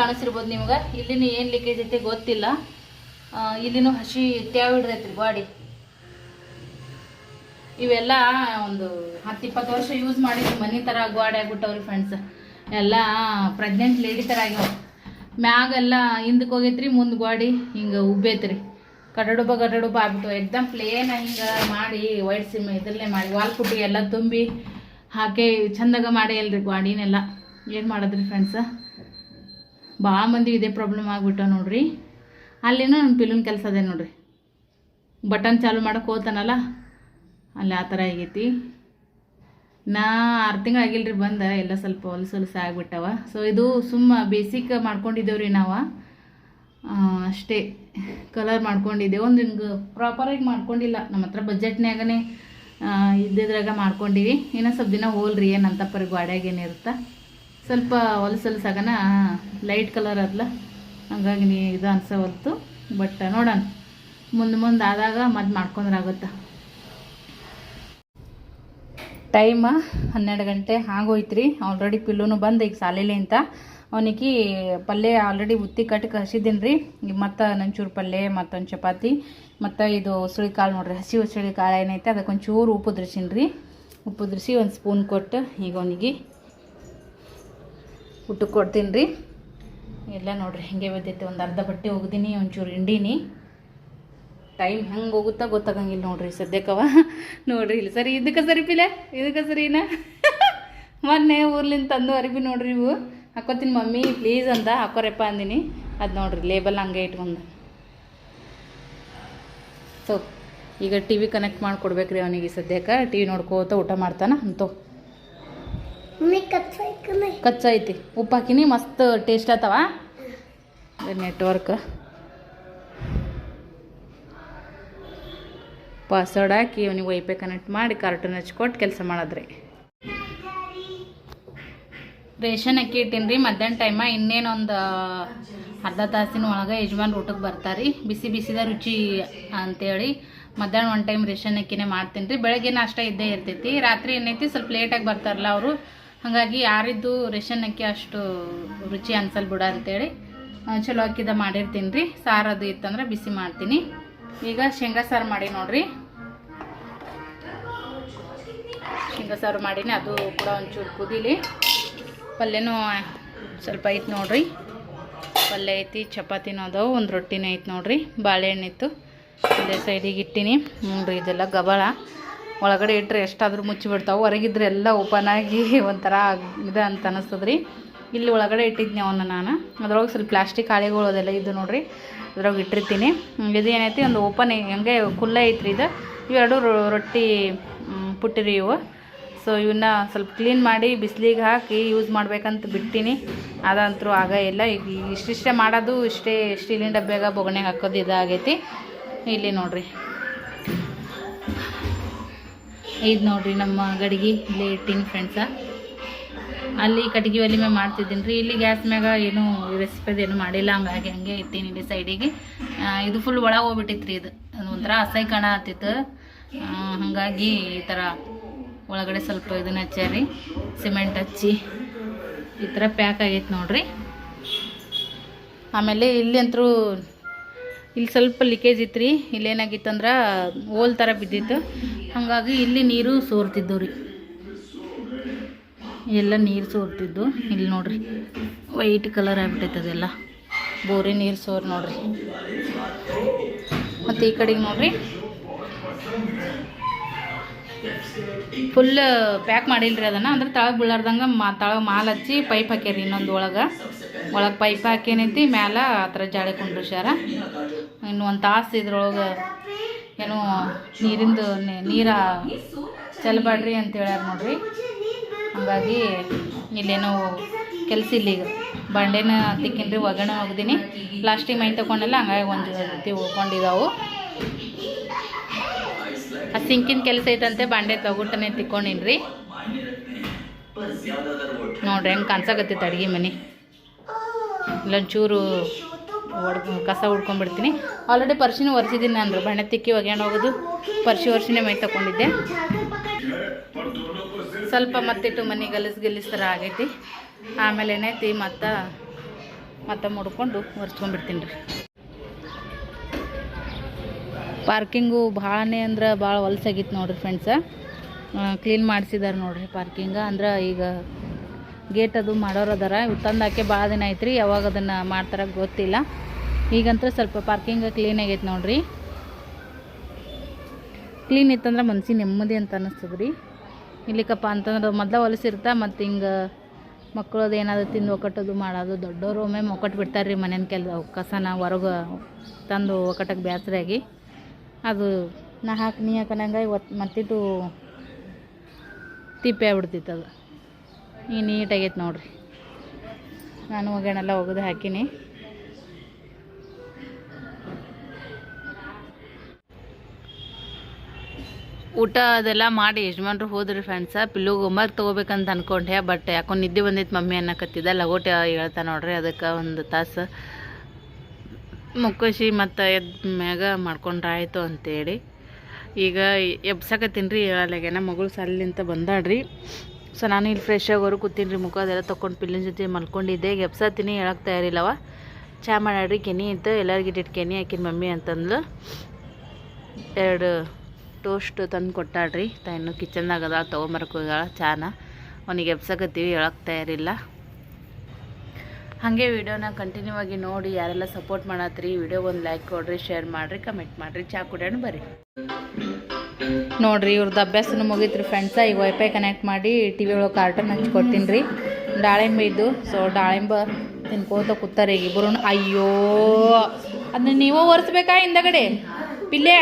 ಕಾಣಿಸಿರ್ಬೋದು ನಿಮ್ಗೆ. ಇಲ್ಲಿನ ಏನು ಲೀಕೇಜ್ ಐತೆ ಗೊತ್ತಿಲ್ಲ. ಇಲ್ಲಿನೂ ಹಸಿ ತ್ಯಾವ ಹಿಡ್ದೈತ್ರಿ ಬಾಡಿ. ಇವೆಲ್ಲ ಒಂದು ಹತ್ತು ಇಪ್ಪತ್ತು ವರ್ಷ ಯೂಸ್ ಮಾಡಿ ಮನೆ ಥರ ಗಾಡಿ ಆಗ್ಬಿಟ್ಟವ್ರಿ ಫ್ರೆಂಡ್ಸ್ ಎಲ್ಲ ಪ್ರೆಗ್ನೆಂಟ್ ಲೇಡಿ ಥರ ಆಗ್ಯಾವ. ಮ್ಯಾಗೆಲ್ಲ ಹಿಂದಕ್ಕೆ ಹೋಗೈತ್ರಿ, ಮುಂದೆ ಗ್ವಾಡಿ ಹಿಂಗೆ ಉಬ್ಬೈತ್ರಿ. ಕಡಡುಬ ಕಡಡುಬ ಆಗ್ಬಿಟ್ಟು ಎಕ್ದಮ್ ಪ್ಲೇನ್ ಹಿಂಗೆ ಮಾಡಿ ವೈಟ್ ಸಿಮ್ ಇದರಲ್ಲೇ ಮಾಡಿ, ವಾಲ್ ಪುಟ್ಟಿ ಎಲ್ಲ ತುಂಬಿ ಹಾಕಿ, ಚಂದಾಗ ಮಾಡಿ ಅಲ್ರಿ ಗ್ವಾಡಿನೆಲ್ಲ ಏನು ಮಾಡೋದ್ರಿ ಫ್ರೆಂಡ್ಸ ಭಾಳ ಮಂದಿ ಇದೇ ಪ್ರಾಬ್ಲಮ್ ಆಗಿಬಿಟ್ಟ ನೋಡ್ರಿ. ಅಲ್ಲಿನೂ ನನ್ನ ಪಿಲ್ಲನ್ ಕೆಲಸ ಅದೇ ನೋಡ್ರಿ. ಬಟನ್ ಚಾಲು ಮಾಡೋಕೆ ಹೋತಾನಲ್ಲ ಅಲ್ಲಿ ಆ ಥರ ಆಗೈತಿ. ನಾ ಆರು ತಿಂಗಳು ಆಗಿಲ್ರಿ ಬಂದ, ಎಲ್ಲ ಸ್ವಲ್ಪ ಹೊಲಸು ಹೊಲಸು ಆಗಿಬಿಟ್ಟವ. ಸೊ ಇದು ಸುಮ್ಮ ಬೇಸಿಕ್ ಮಾಡ್ಕೊಂಡಿದ್ದೇವ್ರಿ ನಾವು. ಅಷ್ಟೇ. ಕಲರ್ ಮಾಡ್ಕೊಂಡಿದ್ದೇವೆ. ಒಂದು ಹಿಂಗೆ ಪ್ರಾಪರಾಗಿ ಮಾಡ್ಕೊಂಡಿಲ್ಲ. ನಮ್ಮ ಹತ್ರ ಬಜೆಟ್ನ್ಯಾಗನೇ ಇದ್ದಿದ್ರಾಗ ಮಾಡ್ಕೊಂಡಿವಿ. ಇನ್ನೂ ಸ್ವಲ್ಪ ದಿನ ಹೋಲ್ರಿ ಏನಂತ ಪರಿ ಗ್ವಾಡ್ಯಾಗ ಏನಿರುತ್ತೆ ಸ್ವಲ್ಪ ಹೊಲಸು ಸಗನ ಲೈಟ್ ಕಲರ್ ಅದಲ್ಲ ಹಂಗಾಗಿ ನೀ ಇದು ಅನ್ಸವಲ್ತು ಬಟ್ ನೋಡೋಣ. ಮುಂದೆ ಮುಂದೆ ಆದಾಗ ಮತ್ತೆ ಮಾಡ್ಕೊಂಡ್ರಾಗುತ್ತೆ ಟೈಮ ಹನ್ನೆರಡು ಗಂಟೆ ಆಗೋಯ್ತ್ರಿ. ಆಲ್ರೆಡಿ ಪಿಲ್ಲೂನು ಬಂದು, ಈಗ ಸಾಲಿಲೆ ಅಂತ. ಅವನಿಗೆ ಪಲ್ಯ ಆಲ್ರೆಡಿ ಉತ್ತಿ ಕಟ್ಟಿ ಹಸಿದ್ದೀನಿ ರೀ ಮತ್ತು ನಂಚೂರು ಪಲ್ಯ, ಮತ್ತೊಂದು ಚಪಾತಿ, ಮತ್ತು ಇದು ಉಸಳಿ ಕಾಳು ನೋಡ್ರಿ. ಹಸಿ ಉಸಳಿ ಕಾಳು ಏನೈತೆ ಅದಕ್ಕೆ ಒಂಚೂರು ಉಪ್ಪು ಉದ್ರಿಸೀನಿ ರೀ ಉಪ್ಪು ಉದ್ರಿಸಿ ಒಂದು ಸ್ಪೂನ್ ಕೊಟ್ಟು, ಈಗ ಅವನಿಗೆ ಊಟಕ್ಕೆ ಕೊಡ್ತೀನಿ ರೀ. ಎಲ್ಲ ನೋಡ್ರಿ, ಹಿಂಗೆ ಬಿದ್ದೈತೆ ಒಂದು ಅರ್ಧ ಬಟ್ಟೆ ಒಗ್ದೀನಿ, ಒಂಚೂರು ಹಿಂಡೀನಿ. ಟೈಮ್ ಹೆಂಗೆ ಹೋಗುತ್ತಾ ಗೊತ್ತಾಗಂಗಿಲ್ಲ ನೋಡ್ರಿ ಸದ್ಯಕ್ಕವ. ನೋಡ್ರಿ, ಇಲ್ಲಿ ಸರಿ, ಇದಕ್ಕೆ ಸರಿ ಪಿಲೆ, ಇದಕ್ಕೆ ಸರಿನಾ ಮೊನ್ನೆ ಊರ್ಲಿಂದ ತಂದು ಅರಿಬಿ ನೋಡ್ರಿ ಇವು ಹಾಕೋತೀನಿ ಮಮ್ಮಿ ಪ್ಲೀಸ್ ಅಂತ ಹಾಕೋರಪ್ಪ ಅಂದಿನಿ. ಅದು ನೋಡ್ರಿ ಲೇಬಲ್ ಹಂಗೆ ಇಟ್ಕೊಂಡು. ಸೊ ಈಗ ಟಿ ವಿ ಕನೆಕ್ಟ್ ಮಾಡಿಕೊಡ್ಬೇಕ್ರಿ ಅವನಿಗೆ ಸದ್ಯಕ್ಕೆ. ಟಿ ವಿ ನೋಡ್ಕೋತ ಊಟ ಮಾಡ್ತಾನ, ಅಂತೋ. ಕಚ್ಚ ಐತಿ. ಉಪ್ಪು ಹಾಕಿನಿ, ಮಸ್ತ್ ಟೇಸ್ಟ್ ಆತವ. ನೆಟ್ವರ್ಕ್ ಪಾಸ್ವರ್ಡ್ ಹಾಕಿ ಅವನಿಗೆ ವೈಫೈ ಕನೆಕ್ಟ್ ಮಾಡಿ ಕಾರ್ಟೂನ್ ಹಚ್ಕೊಟ್ಟು ಕೆಲಸ ಮಾಡಿದ್ರಿ. ರೇಷನ್ ಅಕ್ಕಿ ಇಟ್ಟೀನಿ ರೀ, ಮಧ್ಯಾಹ್ನ ಟೈಮ ಇನ್ನೇನೊಂದು ಅರ್ಧ ತಾಸಿನ ಒಳಗೆ ಯಜಮಾನ್ ಊಟಕ್ಕೆ ಬರ್ತಾರೆ. ಬಿಸಿ ಬಿಸಿದ ರುಚಿ ಅಂತೇಳಿ ಮಧ್ಯಾಹ್ನ ಒನ್ ಟೈಮ್ ರೇಷನ್ ಅಕ್ಕಿನೇ ಮಾಡ್ತೀನಿ ರೀ. ಬೆಳಗ್ಗೆ ನಾಷ್ಟ ಇದ್ದೇ ಇರ್ತೈತಿ. ರಾತ್ರಿ ಏನೈತಿ ಸ್ವಲ್ಪ ಲೇಟಾಗಿ ಬರ್ತಾರಲ್ಲ ಅವರು. ಹಾಗಾಗಿ ಯಾರಿದ್ದು ರೇಷನ್ ಅಕ್ಕಿ ಅಷ್ಟು ರುಚಿ ಅನ್ಸಲ್ ಬಿಡ ಅಂತೇಳಿ ಚಲೋ ಅಕ್ಕಿದ ಮಾಡಿರ್ತೀನಿ ರೀ ಸಾರು ಅದು ಇತ್ತಂದ್ರೆ ಬಿಸಿ ಮಾಡ್ತೀನಿ. ಈಗ ಶೇಂಗಾ ಸಾರು ಮಾಡಿ ನೋಡ್ರಿ. ಶೇಂಗಾ ಸಾರು ಮಾಡೀನಿ, ಅದು ಕೂಡ ಒಂಚೂರು ಕುದೀಲಿ. ಪಲ್ಯನೂ ಸ್ವಲ್ಪ ಐತೆ ನೋಡ್ರಿ. ಪಲ್ಯ ಐತಿ, ಚಪಾತಿನೂ ಅದಾವು, ಒಂದು ರೊಟ್ಟಿನೂ ಐತೆ ನೋಡ್ರಿ. ಬಾಳೆಹಣ್ಣು ಇತ್ತು. ಇಲ್ಲೇ ಸೈಡಿಗೆ ಇಟ್ಟೀನಿ. ನೋಡ್ರಿ ಇದೆಲ್ಲ ಗಬಳ ಒಳಗಡೆ ಇಟ್ಟರೆ ಎಷ್ಟಾದರೂ ಮುಚ್ಚಿಬಿಡ್ತಾವೆ, ಹೊರಗಿದ್ರೆ ಎಲ್ಲ ಓಪನ್ ಆಗಿ (laughs) ಒಂಥರ ಇದು ಅಂತ ಅನಿಸ್ತದ್ರಿ. ಇಲ್ಲಿ ಒಳಗಡೆ ಇಟ್ಟಿದ್ನಿ ಅವನ್ನ ನಾನು. ಅದ್ರೊಳಗೆ ಸ್ವಲ್ಪ ಪ್ಲಾಸ್ಟಿಕ್ ಹಾಳೆಗಳು ಅದೆಲ್ಲ ಇದು ನೋಡಿರಿ. ಅದ್ರೊಳಗೆ ಇಟ್ಟಿರ್ತೀನಿ. ಇದು ಏನೈತಿ, ಒಂದು ಓಪನ್ ಹಂಗೆ ಕುಲ್ಲ ಐತ್ರಿ ಇದು. ಇವೆರಡು ರೊಟ್ಟಿ ಪುಟ್ಟಿರಿ ಇವು. ಸೊ ಇವನ್ನ ಸ್ವಲ್ಪ ಕ್ಲೀನ್ ಮಾಡಿ ಬಿಸಿಲಿಗೆ ಹಾಕಿ ಯೂಸ್ ಮಾಡ್ಬೇಕಂತ ಬಿಟ್ಟಿನಿ. ಅದಂತರೂ ಆಗ ಇಲ್ಲ. ಈಗ ಇಷ್ಟಿಷ್ಟೇ ಮಾಡೋದು, ಇಷ್ಟೇ ಸ್ಟೀಲಿನ ಡಬ್ಬ್ಯಾಗ ಬೊಗಣೆಗೆ ಹಾಕೋದು ಇದಾಗೈತಿ. ಇಲ್ಲಿ ನೋಡ್ರಿ. ಇದು ನೋಡ್ರಿ ನಮ್ಮ ಗಡಿಗೆ ಇಲ್ಲಿ ಇಟ್ಟಿನಿ ಫ್ರೆಂಡ್ಸ ಅಲ್ಲಿ ಕಟ್ಟಿಗೆ ಒಲೆ ಮ್ಯಾಗ ಮಾಡ್ತಿದ್ದೀನಿ ರೀ. ಇಲ್ಲಿ ಗ್ಯಾಸ್ ಮ್ಯಾಗ ಏನು ರೆಸಿಪಿ ಏನು ಮಾಡಿಲ್ಲ, ಹಂಗಾಗಿ ಹಂಗೆ ಇಟ್ಟೀನಿ ಇಲ್ಲಿ ಸೈಡಿಗೆ ಇದು ಫುಲ್ ಒಳಗೆ ಹೋಗ್ಬಿಟ್ಟಿತ್ತು ರೀ ಇದು ಒಂಥರ ಅಸಹ್ಯ ಕಾಣ ಆತಿತ್ತು ಹಾಗಾಗಿ ಈ ಥರ ಒಳಗಡೆ ಸ್ವಲ್ಪ ಇದನ್ನ ಹಚ್ಚಾರಿ. ಸಿಮೆಂಟ್ ಹಚ್ಚಿ ಈ ಥರ ಪ್ಯಾಕ್ ಆಗೈತೆ ನೋಡ್ರಿ. ಆಮೇಲೆ ಇಲ್ಲಿ ಅಂತರೂ ಇಲ್ಲಿ ಸ್ವಲ್ಪ ಲೀಕೇಜ್ ಇತ್ತು ರೀ ಇಲ್ಲೇನಾಗಿತ್ತಂದ್ರೆ ಓಲ್ ಥರ ಬಿದ್ದಿತ್ತು. ಹಾಗಾಗಿ ಇಲ್ಲಿ ನೀರು ಸೋರ್ತಿದ್ದು ರೀ. ಎಲ್ಲ ನೀರು ಸೋರ್ತಿದ್ದು. ಇಲ್ಲಿ ನೋಡ್ರಿ. ವೈಟ್ ಕಲರ್ ಆಗ್ಬಿಟ್ಟೈತೆ ಅದೆಲ್ಲ. ಬೋರಿ ನೀರು ಸೋರ್ ನೋಡ್ರಿ. ಮತ್ತು ಈ ಕಡೆಗೆ ನೋಡ್ರಿ. ಫುಲ್ ಪ್ಯಾಕ್ ಮಾಡಿಲ್ರಿ ಅದನ್ನು. ಅಂದ್ರೆ ತಳಗೆ ಬೀಳಾರ್ದಂಗೆ ಮಾ ತಳಗೆ ಮಾಲ್ ಹಚ್ಚಿ ಪೈಪ್ ಹಾಕ್ಯಾರಿ ಇನ್ನೊಂದು ಒಳಗೆ. ಒಳಗೆ ಪೈಪ್ ಹಾಕೇನೈತಿ, ಮ್ಯಾಲೆ ಆ ಥರ ಜಾಳಿ ಕುಂಡ್ರಿಸ್ಯಾರ. ಇನ್ನು ಒಂದು ತಾಸು ಇದ್ರೊಳಗೆ ಏನೋ ನೀರಿಂದು ನೀರ ಚೆಲ್ಬೇಡ್ರಿ ಅಂತ ಹೇಳ್ಯಾರ ನೋಡ್ರಿ. ಹಾಗಾಗಿ ಇಲ್ಲೇನೋ ಕೆಲಸ ಇಲ್ಲಿ ಈಗ. ಬಂಡೆನ ತಿಕ್ಕಿನ್ರಿ, ಒಗ್ಗರಣೆ ಒಗ್ದೀನಿ. ಪ್ಲಾಸ್ಟಿಕ್ ಮೈ ತಗೊಂಡಲ್ಲ ಹಂಗಾಗಿ ಒಂದು ರೀತಿ ಉಳ್ಕೊಂಡಿದ್ದಾವು ಆ ಸಿಂಕಿನ ಕೆಲಸ ಐತಂತೆ, ಬಾಂಡೆ ತಗೊಟ್ಟನೆ ತಿಕ್ಕೊಂಡಿನ್ರಿ. ನೋಡ್ರಿ ಹೆಂಗೆ ಕಾಣ್ಸಕತ್ತೈತೆ ಅಡುಗೆ ಮನೆ. ಇಲ್ಲೊಂಚೂರು ಹೊಡ್ ಕಸ ಹುಡ್ಕೊಂಡ್ಬಿಡ್ತೀನಿ ಆಲ್ರೆಡಿ ಪರ್ಶಿನ ಒರೆಸಿದ್ದೀನಿ ನಾನು ಬಣ್ಣೆ ತಿಕ್ಕಿ ಒಗ್ಯಾಣ ಹೋಗೋದು. ಪರ್ಶಿ ವರ್ಷನೇ ಮೈ ತಗೊಂಡಿದ್ದೆ ಸ್ವಲ್ಪ ಮತ್ತಿಟ್ಟು ಮನೆ ಗಲಸ್ ಗಲೀಸ್ ಥರ ಆಗೈತಿ. ಆಮೇಲೆ ಏನೈತಿ ಮತ್ತ, ಮತ್ತೆ ಮುಡ್ಕೊಂಡು ಒರೆಸ್ಕೊಂಡ್ಬಿಡ್ತೀನಿ ರೀ. ಪಾರ್ಕಿಂಗು ಭಾಳನೇ ಅಂದ್ರೆ ಭಾಳ ಹೊಲಸಾಗಿತ್ತು ನೋಡ್ರಿ ಫ್ರೆಂಡ್ಸ ಕ್ಲೀನ್ ಮಾಡಿಸಿದಾರೆ ನೋಡ್ರಿ ಪಾರ್ಕಿಂಗ. ಅಂದ್ರೆ ಈಗ ಗೇಟ್ ಅದು ಮಾಡೋರು ಅದಾರ. ಇವು ತಂದು ಹಾಕಿ ಭಾಳ ದಿನ ಐತ್ರಿ, ಯಾವಾಗ ಅದನ್ನು ಮಾಡ್ತಾರ ಗೊತ್ತಿಲ್ಲ. ಈಗಂತೂ ಸ್ವಲ್ಪ ಪಾರ್ಕಿಂಗ್ ಕ್ಲೀನ್ ಆಗೈತೆ ನೋಡ್ರಿ. ಕ್ಲೀನ್ ಇತ್ತಂದ್ರೆ ಮನ್ಸಿ ನೆಮ್ಮದಿ ಅಂತ ಅನ್ನಿಸ್ತದೆ ರೀ ಇಲ್ಲಿಕಪ್ಪ ಅಂತಂದ್ರೆ ಮೊದಲ ಹೊಲಸಿರ್ತಾ ಮತ್ತು ಹಿಂಗೆ ಮಕ್ಕಳದು ಏನಾದ್ರು ತಿಂದು ಒಕ್ಕಟ್ಟೋದು ಮಾಡೋದು ದೊಡ್ಡವರು ಒಮ್ಮೆ ಒಕ್ಕಟ್ಟು ಬಿಡ್ತಾರೆ ರೀ ಮನೇನ ಕೆಲ ಕಸನ ಹೊರಗೆ ತಂದು ಒಕ್ಕಟ್ಟಕ್ಕೆ ಬೇಸರಾಗಿ ಅದು ನಾ ಹಾಕಿ ನೀ ಹಾಕನಂಗೆ ಇವತ್ತು ಮತ್ತಿಟ್ಟು ತಿಪ್ಪೆ ಆಗ್ಬಿಡ್ತಿತ್ತು ಅದು ಈಗ ನೀಟಾಗೈತೆ ನೋಡ್ರಿ. ನಾನು ಒಗ್ಗರಣೆಲ್ಲ ಒಗೆದು ಹಾಕಿನಿ. ಊಟ ಅದೆಲ್ಲ ಮಾಡಿ ಯಜಮಾನ್ರು ಹೋದ್ರಿ ಫ್ರೆಂಡ್ಸ ಪಿಲ್ಲು ಹೋಮ್ವರ್ಕ್ ತೊಗೋಬೇಕಂತ ಅನ್ಕೊಂಡೆ ಬಟ್ ಯಾಕೋ ನಿದ್ದೆ ಬಂದಿತ್ತು ಮಮ್ಮಿ ಅನ್ನಕತ್ತಿದ್ದ. ಲಗೋಟೆ ಹೇಳ್ತಾ ನೋಡ್ರಿ, ಅದಕ್ಕೆ ಒಂದು ತಾಸು ಮುಕ್ಕಸಿ ಮತ್ತು ಎದ್ದ ಮ್ಯಾಗ ಮಾಡ್ಕೊಂಡ್ರೆ ಆಯಿತು ಅಂತೇಳಿ. ಈಗ ಎಬ್ಸಕತ್ತೀನಿ ರೀ ಹೇಳಲ್ಲಾಗ್ಯಾನ ಮಗಳು ಸಾಲಿಂತ ಬಂದಾಡ್ರಿ ಸೊ ನಾನು ಇಲ್ಲಿ ಫ್ರೆಶ್ ಆಗೋರು ಕೂತೀನಿ ರೀ, ಮುಖ ಅದೆಲ್ಲ ತೊಗೊಂಡು ಪಿಲ್ಲಿನ ಜೊತೆ ಮಲ್ಕೊಂಡಿದ್ದೆ. ಎಬ್ಸತ್ತೀನಿ ಹೇಳಕ್ಕೆ ತಯಾರಿಲ್ಲವ. ಚಾ ಮಾಡ್ಯಾಡ್ರಿ ಕೆನಿ ಅಂತ ಎಲ್ಲರಿಗೆ ಇಟ್ಟಿಟ್ಟು ಕೆನಿ ಹಾಕಿನ ಮಮ್ಮಿ ಅಂತಂದ್ಲು. ಎರಡು ಟೋಸ್ಟ್ ತಂದು ಕೊಟ್ಟಾಡ್ರಿ ತಾಯಿನೂ ಕಿಚನ್ದಾಗ ಅದ ತೊಗೊಂಬರಕ್ಕೆ ಹೋಗ್ಯಾಳ ಚಾನ. ಅವನಿಗೆ ಎಬ್ಸಕತ್ತೀವಿ ಹೇಳಕ್ಕೆ ತಯಾರಿಲ್ಲ. ಹಾಗೆ ವಿಡಿಯೋನ ಕಂಟಿನ್ಯೂ ಆಗಿ ನೋಡಿ, ಯಾರೆಲ್ಲ ಸಪೋರ್ಟ್ ಮಾಡತ್ರಿ ವಿಡಿಯೋಗೆ ಒಂದು ಲೈಕ್ ಕೊಡ್ರಿ ಶೇರ್ ಮಾಡಿರಿ ಕಮೆಂಟ್ ಮಾಡಿರಿ, ಚಾ ಕುಡಿಯೋಣ ಬರ್ರಿ. ನೋಡ್ರಿ ಇವ್ರದ್ದು ಅಭ್ಯಾಸನೂ ಮುಗೀತ್ರಿ ಫ್ರೆಂಡ್ಸ ಈಗ ವೈಫೈ ಕನೆಕ್ಟ್ ಮಾಡಿ ಟಿ ವಿ ಒಳಗೆ ಕಾರ್ಟನ್ ಹಚ್ಕೊಡ್ತೀನಿ ರೀ ದಾಳಿಂಬೆ ಇದ್ದು ಸೊ ದಾಳಿಂಬ ತಿನ್ಕೋತ ಕೂತಾರೆ ಈಗ ಇಬ್ಬರು ಅಯ್ಯೋ! ಅದನ್ನ ನೀವೇ ಒರೆಸ್ಬೇಕಾ ಹಿಂದಗಡೆ? ಪಿಲ್ಲೆ?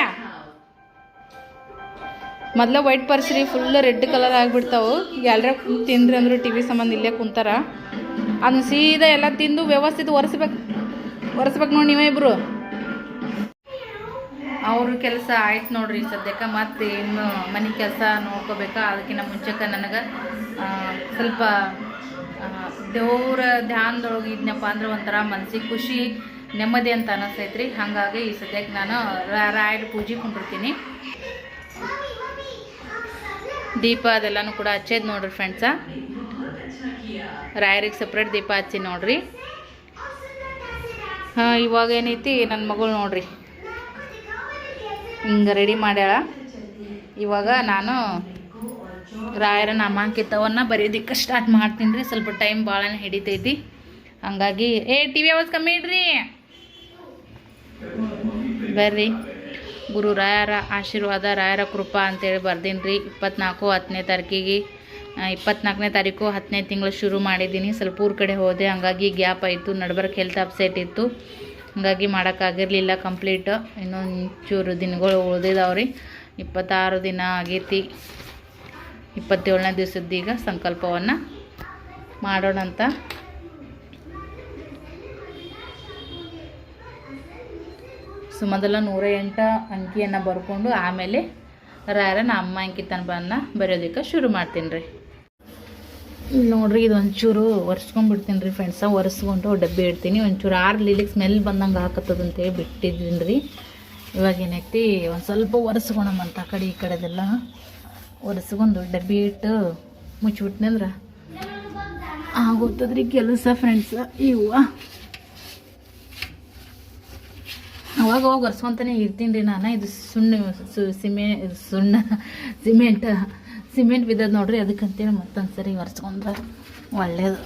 ಮೊದಲ ವೈಟ್ ಪರ್ಸ್ ರೀ ಫುಲ್ ರೆಡ್ ಕಲರ್ ಆಗಿಬಿಡ್ತಾವು. ಎಲ್ಲರ ತಿಂದ್ರಿ ಅಂದ್ರೆ ಟಿ ವಿ ಸಂಬಂಧ ಇಲ್ಲೇ ಕುಂತಾರ. ಅದನ್ನ ಸೀದಾ ಎಲ್ಲ ತಿಂದು ವ್ಯವಸ್ಥಿತ ಒರೆಸ್ಬೇಕು ಒರೆಸ್ಬೇಕು ನೋಡಿ ನೀವೇ ಇಬ್ರು. ಅವ್ರ ಕೆಲಸ ಆಯ್ತು ನೋಡ್ರಿ ಸದ್ಯಕ್ಕೆ, ಮತ್ತೆ ಇನ್ನು ಮನೆ ಕೆಲಸ ನೋಡ್ಕೋಬೇಕಾ? ಅದಕ್ಕಿಂತ ಮುಂಚೆಕ ನನಗೆ ಸ್ವಲ್ಪ ದೇವ್ರ ಧ್ಯಾನದೊಳಗೆ ಇದ್ನಪ್ಪ ಅಂದ್ರೆ ಒಂಥರ ಮನಸ್ಸಿಗೆ ಖುಷಿ, ನೆಮ್ಮದಿ ಅಂತ ಅನಿಸ್ತೈತ್ರಿ. ಹಾಗಾಗಿ ಈ ಸದ್ಯಕ್ಕೆ ನಾನು ರಾಯಡ್ ಪೂಜೆ ಕುಂಡಿರ್ತೀನಿ ದೀಪ ಅದೆಲ್ಲನೂ ಕೂಡ ಹಚ್ಚೇದ್ ನೋಡ್ರಿ ಫ್ರೆಂಡ್ಸ ರಾಯರಿಗೆ ಸಪ್ರೇಟ್ ದೀಪ ಹಚ್ಚಿ ನೋಡ್ರಿ. ಹಾಂ, ಇವಾಗ ಏನೈತಿ? ನನ್ನ ಮಗಳು ನೋಡ್ರಿ. ಹಿಂಗೆ ರೆಡಿ ಮಾಡ್ಯಾಳ. ಇವಾಗ ನಾನು ರಾಯರ ನಾಮಾಂಕಿತವನ್ನು ಬರೆಯೋದಿಕ್ಕೆ ಸ್ಟಾರ್ಟ್ ಮಾಡ್ತೀನಿ ರೀ. ಸ್ವಲ್ಪ ಟೈಮ್ ಭಾಳ ಹಿಡಿತೈತಿ. ಹಂಗಾಗಿ, ಏ ಟಿ ವಿ ಅವಾಜ್ ಕಮ್ಮಿ ಇಡ್ರಿ. ಬರ್ರಿ. ಗುರು ರಾಯರ ಆಶೀರ್ವಾದ, ರಾಯರ ಕೃಪಾ ಅಂತೇಳಿ ಬರ್ದೀನಿ ರೀ. ಇಪ್ಪತ್ನಾಲ್ಕು ಹತ್ತನೇ ತಾರೀಕಿಗೆ ಇಪ್ಪತ್ನಾಲ್ಕನೇ ತಾರೀಕು ಹತ್ತನೇ ತಿಂಗಳು ಶುರು ಮಾಡಿದ್ದೀನಿ. ಸ್ವಲ್ಪ ಊರ ಕಡೆ ಹೋದೆ. ಹಂಗಾಗಿ ಗ್ಯಾಪ್ ಆಯಿತು. ನಡ್ಬರ್ಕ್ ಹೆಲ್ತ್ ಅಪ್ಸೆಟ್ ಇತ್ತು. ಹಂಗಾಗಿ ಮಾಡೋಕ್ಕಾಗಿರಲಿಲ್ಲ ಕಂಪ್ಲೀಟ್. ಇನ್ನೊಂದು ಚೂರು ದಿನಗಳು ಉಳ್ದಿದಾವ್ರಿ. ಇಪ್ಪತ್ತಾರು ದಿನ ಆಗೈತಿ. ಇಪ್ಪತ್ತೇಳನೇ ಈಗ ಸಂಕಲ್ಪವನ್ನು ಮಾಡೋಣ ಅಂತ ಸೊ ಮೊದಲ ನೂರ ಎಂಟು ಅಂಕಿಯನ್ನು ಬರ್ಕೊಂಡು ಆಮೇಲೆ ರಾಯರ ನಮ್ಮ ಅಂಕಿತನವನ್ನು ಬರೆಯೋದಕ್ಕೆ ಶುರು ಮಾಡ್ತೀನಿ ರೀ ಇಲ್ಲಿ ನೋಡ್ರಿ, ಇದು ಒಂಚೂರು ಒರೆಸ್ಕೊಂಡ್ಬಿಡ್ತೀನಿ ರೀ ಫ್ರೆಂಡ್ಸ ಒರೆಸ್ಕೊಂಡು ಡಬ್ಬಿ ಇಡ್ತೀನಿ. ಒಂಚೂರು ಆರು ಲೀಲಿಗೆ ಸ್ಮೆಲ್ ಬಂದಂಗೆ ಹಾಕತ್ತದಂತೇಳಿ ಬಿಟ್ಟಿದ್ದೀನಿ ರೀ ಇವಾಗ ಏನೈತಿ ಒಂದು ಸ್ವಲ್ಪ ಒರೆಸ್ಕೊಳಮಂತ ಆ ಕಡೆ ಈ ಕಡೆದೆಲ್ಲ. ಒರೆಸ್ಕೊಂಡು ಡಬ್ಬಿ ಇಟ್ಟು ಮುಚ್ಚಿಬಿಟ್ನಿ ಅಂದ್ರೆ ಆಗೋಗ್ತದ್ರಿ ಕೆಲಸ ಫ್ರೆಂಡ್ಸ ಇವ ಅವಾಗ ಅವಾಗ ಒರೆಸ್ಕೊಂತಾನೆ ಇರ್ತೀನಿ ರೀ ನಾನು. ಇದು ಸುಣ್ಣ ಸಿಮೆ ಸುಣ್ಣ, ಸಿಮೆಂಟ್. ಸಿಮೆಂಟ್ ಬಿದ್ದದ ನೋಡ್ರಿ, ಅದಕ್ಕಂತೇಳಿ ಮತ್ತೊಂದು ಸರಿ ಒರೆಸ್ಕೊಂಡ್ರೆ ಒಳ್ಳೇದು.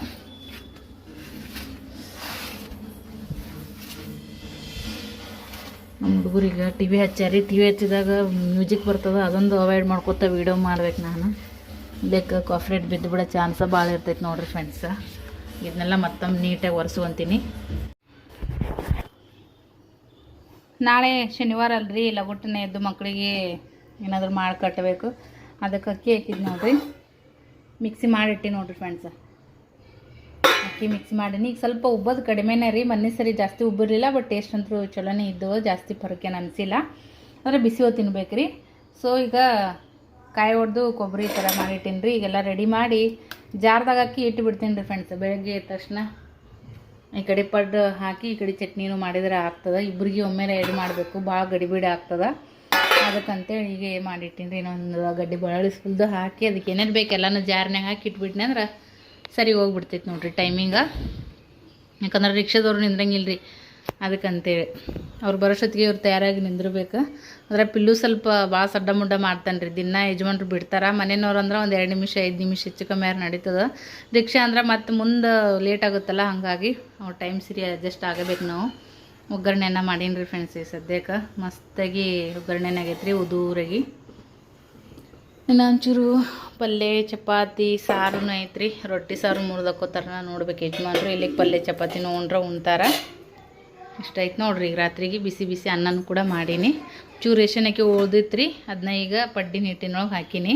ನಮ್ಮ ಹುಡುಗರಿಗೆ ಟಿ ವಿ ಹಚ್ಚಾರಿ ಟಿ ವಿ ಹಚ್ಚಿದಾಗ ಮ್ಯೂಸಿಕ್ ಬರ್ತದ, ಅದೊಂದು ಅವಾಯ್ಡ್ ಮಾಡ್ಕೊತ ವೀಡಿಯೋ ಮಾಡ್ಬೇಕು ನಾನು. ಬೇಕು ಕಾಫಿ ರೇಟ್ ಬಿದ್ದು ಬಿಡೋ ಚಾನ್ಸ ಭಾಳ ಇರ್ತೈತೆ ನೋಡ್ರಿ ಫ್ರೆಂಡ್ಸ ಇದನ್ನೆಲ್ಲ ಮತ್ತೊಮ್ಮೆ ನೀಟಾಗಿ ಒರೆಸುವಂತೀನಿ ನಾಳೆ ಶನಿವಾರ ಅಲ್ರಿ ಲಗುಟ್ಟನೆ ಎದ್ದು ಮಕ್ಕಳಿಗೆ ಏನಾದರೂ ಮಾಡಿ ಕಟ್ಟಬೇಕು ಅದಕ್ಕೆ ಅಕ್ಕಿ ಹಾಕಿದ್ದು ನೋಡಿರಿ. ಮಿಕ್ಸಿ ಮಾಡಿಟ್ಟಿ ನೋಡಿರಿ ಫ್ರೆಂಡ್ಸ ಅಕ್ಕಿ ಮಿಕ್ಸ್ ಮಾಡೀನಿ. ಈಗ ಸ್ವಲ್ಪ ಉಬ್ಬೋದು ಕಡಿಮೆನೆ ರೀ. ಮೊನ್ನೆ ಸರಿ ಜಾಸ್ತಿ ಉಬ್ಬಿರಲಿಲ್ಲ ಬಟ್ ಟೇಸ್ಟ್ ಅಂತೂ ಚಲೋನೇ ಇದ್ದವು ಜಾಸ್ತಿ ಫರಕೇನು ಅನಿಸಿಲ್ಲ. ಅಂದರೆ ಬಿಸಿ ಹೊತ್ತು ತಿನ್ಬೇಕು ರೀ. ಸೊ ಈಗ ಕಾಯಿ ಹೊಡೆದು ಕೊಬ್ಬರಿ ಥರ ಮಾಡಿಟ್ಟೀನಿ ರೀ. ಈಗೆಲ್ಲ ರೆಡಿ ಮಾಡಿ ಜಾರ್ದಾಗ ಅಕ್ಕಿ ಇಟ್ಟು ಬಿಡ್ತೀನಿ ರೀ ಫ್ರೆಂಡ್ಸ್ ಬೆಳಗ್ಗೆ ಎದ್ದ ತಕ್ಷಣ ಈ ಕಡೆ ಪಡ್ಡು ಹಾಕಿ, ಈ ಕಡೆ ಚಟ್ನಿನೂ ಮಾಡಿದ್ರೆ ಆಗ್ತದೆ. ಇಬ್ಬರಿಗೆ ಒಮ್ಮೆಲೆ ಎಡ್ ಮಾಡಬೇಕು. ಭಾಳ ಗಡಿಬಿಡಿ ಆಗ್ತದೆ. ಅದಕ್ಕಂತೇಳಿ ಹೀಗೆ ಮಾಡಿಟ್ಟಿನಿ ರೀ ಇನ್ನೊಂದು ಗಡ್ಡೆ ಬೆಳ್ಳುಳ್ಳಿ ಸುಲ್ದು ಹಾಕಿ ಅದಕ್ಕೆ ಏನೇನು ಬೇಕು ಎಲ್ಲನೂ ಜಾರ್ನಾಗ ಹಾಕಿ ಇಟ್ಬಿಟ್ನಿ ಅಂದ್ರೆ ಸರಿ ಹೋಗ್ಬಿಡ್ತೈತೆ ನೋಡಿರಿ ಟೈಮಿಂಗ ಯಾಕಂದ್ರೆ ರಿಕ್ಷಾದವ್ರು ನಿಂದ್ರಂಗಿಲ್ಲ ರೀ ಅದಕ್ಕಂತೇಳಿ ಅವ್ರು ಬರೋಷ್ಟೊತ್ತಿಗೆ ಇವ್ರು ತಯಾರಾಗಿ ನಿಂದಿರ್ಬೇಕು. ಅಂದ್ರೆ ಪಿಲ್ಲು ಸ್ವಲ್ಪ ಭಾಳ ಸಡ್ಡ ಮುಡ್ಡ ಮಾಡ್ತಾನೆ ರೀ ದಿನ ಯಜಮಾನ್ರು ಬಿಡ್ತಾರೆ. ಮನೆಯವ್ರು ಅಂದ್ರೆ ಒಂದು ಎರಡು ನಿಮಿಷ, ಐದು ನಿಮಿಷ ಹೆಚ್ಚು ಕಮ್ಮಿ ಯಾರು ನಡೀತದೆ. ರಿಕ್ಷಾ ಅಂದ್ರೆ ಮತ್ತೆ ಮುಂದೆ ಲೇಟ್ ಆಗುತ್ತಲ್ಲ, ಹಾಗಾಗಿ ಅವ್ರು ಟೈಮ್ ಸರಿ ಅಡ್ಜಸ್ಟ್ ಆಗಬೇಕು ನಾವು. ಒಗ್ಗರಣೆನ ಮಾಡೀನಿ ರೀ ಫ್ರೆಂಡ್ಸ್ ಈ ಸದ್ಯಕ್ಕೆ. ಮಸ್ತಾಗಿ ಒಗ್ಗರಣೆನಾಗೈತ್ರಿ ಉದೂರಾಗಿ. ಇನ್ನೊಂಚೂರು ಪಲ್ಯ ಚಪಾತಿ ಸಾರು ಐತ್ರಿ. ರೊಟ್ಟಿ, ಸಾರು ಮುರ್ದಕ್ಕೋತಾರ ನೋಡ್ಬೇಕು ಯಜಮಾನ್ರು. ಇಲ್ಲಿಗೆ ಪಲ್ಯ ಚಪಾತಿ ಉಂಡ್ರೆ ಉಣ್ತಾರ. ಇಷ್ಟೈತೆ ನೋಡ್ರಿ, ಈಗ ರಾತ್ರಿಗೆ ಬಿಸಿ ಬಿಸಿ ಅನ್ನನೂ ಕೂಡ ಮಾಡೀನಿ. ಚೂರು ರೇಷನ್ ಹಾಕಿ ಉಳ್ದಿತ್ತು ರೀ ಅದನ್ನ ಈಗ ಪಡ್ಡಿ ಹಿಟ್ಟಿನೊಳಗೆ ಹಾಕೀನಿ.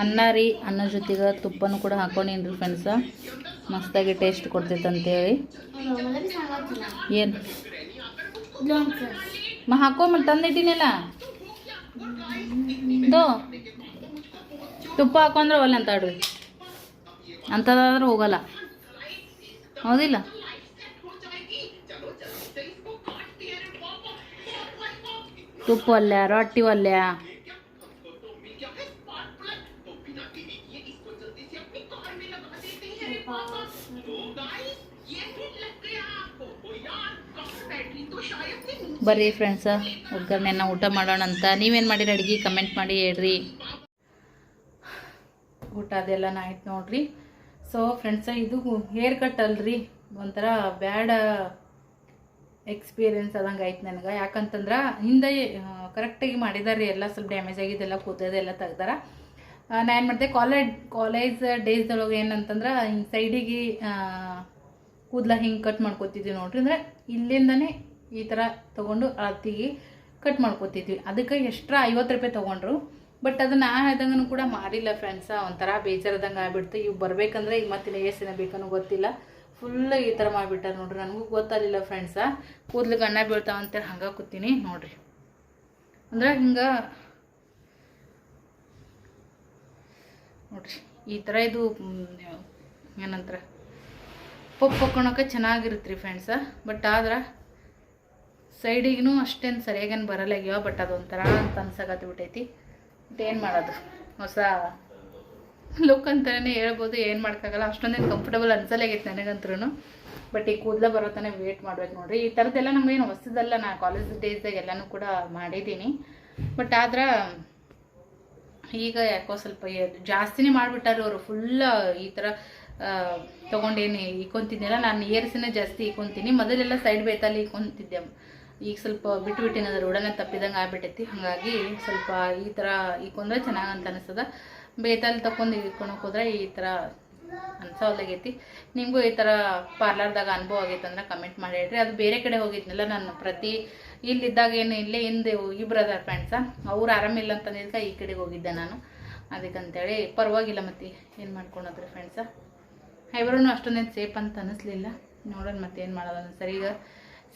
ಅನ್ನ ರೀ, ಅನ್ನ ಜೊತೆಗೆ ತುಪ್ಪನೂ ಕೂಡ ಹಾಕೊಂಡೀನಿ ರೀ ಫ್ರೆಂಡ್ಸ ಮಸ್ತಾಗಿ ಟೇಸ್ಟ್ ಕೊಡ್ತೈತೆ ಅಂತೇಳಿ ಏನು? ಹಾಕೋ ಹಾಕೊಂಬಿಟ್ಟು ತಂದಿಟ್ಟಿನಲ್ಲ? ಇದು ತುಪ್ಪ ಹಾಕೊಂಡ್ರೆ ಒಲ್ಲೆ ಅಂತ ಆಡ್ರಿ. ಅಂಥದ್ದಾದ್ರೆ ಹೋಗಲ್ಲ. ಹೌದಿಲ್ಲ? ತುಪ್ಪ ಅಲ್ಲ ರೊಟ್ಟಿ ಒಲ್ಲೆ. ಬರ್ರಿ ಫ್ರೆಂಡ್ಸ ಒಗ್ಗರಣೆನ ಊಟ ಮಾಡೋಣ ಅಂತ. ನೀವೇನು ಮಾಡಿರಿ ಅಡುಗೆ? ಕಮೆಂಟ್ ಮಾಡಿ ಹೇಳ್ರಿ. ಊಟ ಅದೆಲ್ಲ ಆಯ್ತು ನೋಡ್ರಿ. ಸೊ ಫ್ರೆಂಡ್ಸ ಇದು ಹೇರ್ ಕಟ್ ಅಲ್ರಿ. ಒಂಥರ ಬ್ಯಾಡ ಎಕ್ಸ್ಪೀರಿಯೆನ್ಸ್ ಆದಂಗೆ ಆಯ್ತು ನನಗೆ. ಯಾಕಂತಂದ್ರೆ, ಹಿಂದೆ ಕರೆಕ್ಟಾಗಿ ಮಾಡಿದಾರೆ ಎಲ್ಲ ಸ್ವಲ್ಪ ಡ್ಯಾಮೇಜ್ ಆಗಿದ್ದೆಲ್ಲ ಕೂದದೆಲ್ಲ ತೆಗ್ದಾರ. ನಾನು ಏನು ಮಾಡಿದೆ ಕಾಲೇಜ್ ಕಾಲೇಜ್ ಡೇಸ್ದೊಳಗೆ ಏನಂತಂದ್ರೆ, ಹಿಂಗೆ ಸೈಡಿಗೆ ಕೂದಲ ಹಿಂಗೆ ಕಟ್ ಮಾಡ್ಕೊತಿದ್ವಿ ನೋಡ್ರಿ. ಅಂದರೆ, ಇಲ್ಲಿಂದನೇ ಈ ಥರ ತೊಗೊಂಡು ಅತ್ತಿಗೆ ಕಟ್ ಮಾಡ್ಕೊತಿದ್ವಿ. ಅದಕ್ಕೆ ಎಕ್ಸ್ಟ್ರಾ ಐವತ್ತು ರೂಪಾಯಿ ತೊಗೊಂಡ್ರು. ಬಟ್ ಅದನ್ನು ನಾ ಹೇಳ್ದಂಗೂ ಕೂಡ ಮಾಡಿಲ್ಲ ಫ್ರೆಂಡ್ಸ ಒಂಥರ ಬೇಜಾರದಂಗೆ ಆಗ್ಬಿಡ್ತು. ಇವು ಬರ್ಬೇಕಂದ್ರೆ ಈಗ ಮತ್ತೆ ಎಷ್ಟು ದಿನ ಬೇಕನ್ನೋ ಗೊತ್ತಿಲ್ಲ. ಫುಲ್ ಈ ಥರ ಮಾಡಿಬಿಟ್ಟಾರೆ ನೋಡ್ರಿ. ನನಗೂ ಗೊತ್ತಾಗಲಿಲ್ಲ ಫ್ರೆಂಡ್ಸ ಕೂದ್ಲು ಗಣ್ಣ ಬೀಳ್ತಾವ ಅಂತೇಳಿ ಹಂಗೆ ಕೂತೀನಿ ನೋಡ್ರಿ. ಅಂದ್ರೆ ಹಿಂಗೆ ನೋಡ್ರಿ. ಈ ಥರ ಇದು ಏನಂತಾರೆ? ಪಪ್ಪು ಹಾಕೊಳಕ್ಕೆ ಚೆನ್ನಾಗಿರುತ್ತೆ ರೀ ಫ್ರೆಂಡ್ಸ ಬಟ್ ಆದ್ರೆ ಸೈಡಿಗೂ ಅಷ್ಟೇನು ಸರಿಯಾಗೇನು ಬರಲ್ಲಾಗ್ಯಾವ ಬಟ್ ಅದೊಂಥರ ಅಂತ ಅನ್ಸಕತ್ತಿ ಬಿಟ್ಟೈತಿ. ಬಟ್ ಏನು ಮಾಡೋದು? ಹೊಸ ಲುಕ್ ಅಂತಲೇ ಹೇಳ್ಬೋದು, ಏನು ಮಾಡೋಕ್ಕಾಗಲ್ಲ. ಅಷ್ಟೊಂದೇನು ಕಂಫರ್ಟಬಲ್ ಅನ್ಸಲಾಗೈತೆ ನನಗಂತೂ ಬಟ್ ಈ ಕೂದಲ ಬರೋ ತನಕ ವೇಟ್ ಮಾಡ್ಬೇಕು ನೋಡ್ರಿ. ಈ ಥರದ್ದೆಲ್ಲ ನಮಗೇನು ಹೊಸದಲ್ಲ. ನಾ ಕಾಲೇಜ್ ಡೇಸ್ದಾಗ ಎಲ್ಲನೂ ಕೂಡ ಮಾಡಿದ್ದೀನಿ. ಬಟ್ ಆದ್ರೆ ಈಗ ಯಾಕೋ ಸ್ವಲ್ಪ ಜಾಸ್ತಿನೇ ಮಾಡಿಬಿಟ್ಟಾರೆ ಅವರು. ಫುಲ್ಲ ಈ ಥರ ತೊಗೊಂಡೇನು ಇಕ್ಕೊಂತಿದ್ದೆಲ್ಲ ನಾನು ಇಯರ್ಸನ್ನೇ ಜಾಸ್ತಿ ಇಕ್ಕೊಂತೀನಿ ಮೊದಲೆಲ್ಲ ಸೈಡ್ ಬೇತಲ್ಲಿ ಇಕ್ಕೊಂತಿದ್ದೆ ಈಗ ಸ್ವಲ್ಪ ಬಿಟ್ಟು ಬಿಟ್ಟಿನ ಉಡನೆ ತಪ್ಪಿದಂಗೆ ಆಗ್ಬಿಟ್ಟೈತಿ. ಹಾಗಾಗಿ ಸ್ವಲ್ಪ ಈ ಥರ ಇಕ್ಕೊಂಡ್ರೆ ಚೆನ್ನಾಗಿ ಅಂತ ಅನಿಸ್ತದ. ಬೇತಲ್ಲಿ ತಕೊಂಡು ಇಕ್ಕೊಂಡು ಹೋದ್ರೆ ಈ ಥರ ಅನ್ಸೋಲ್ದಾಗೈತಿ ನಿಮಗೂ ಈ ಥರ ಪಾರ್ಲರ್ದಾಗ ಅನುಭವ ಆಗೈತೆ ಅಂದ್ರೆ ಕಮೆಂಟ್ ಮಾಡಿ ಹೇಳ್ರಿ. ಅದು ಬೇರೆ ಕಡೆ ಹೋಗಿದ್ನಲ್ಲ ನಾನು ಪ್ರತಿ ಇಲ್ಲಿದ್ದಾಗ ಏನು ಇಲ್ಲೇ ಹಿಂದೆ ಇಬ್ರು ಅದಾರ ಫ್ರೆಂಡ್ಸ ಅವ್ರು ಆರಾಮಿಲ್ಲ ಅಂತಂದಿದ್ಕ ಈ ಕಡೆಗೆ ಹೋಗಿದ್ದೆ ನಾನು. ಅದಕ್ಕಂತೇಳಿ ಪರವಾಗಿಲ್ಲ ಮತ್ತೆ, ಏನು ಮಾಡ್ಕೊಳದ್ರಿ ಫ್ರೆಂಡ್ಸ ಐಬ್ರೋನು ಅಷ್ಟೊಂದೇನು ಸೇಫ್ ಅಂತ ಅನ್ನಿಸ್ಲಿಲ್ಲ ನೋಡೋಣ ಮತ್ತೆ ಏನು ಮಾಡೋದು ಸರಿ ಈಗ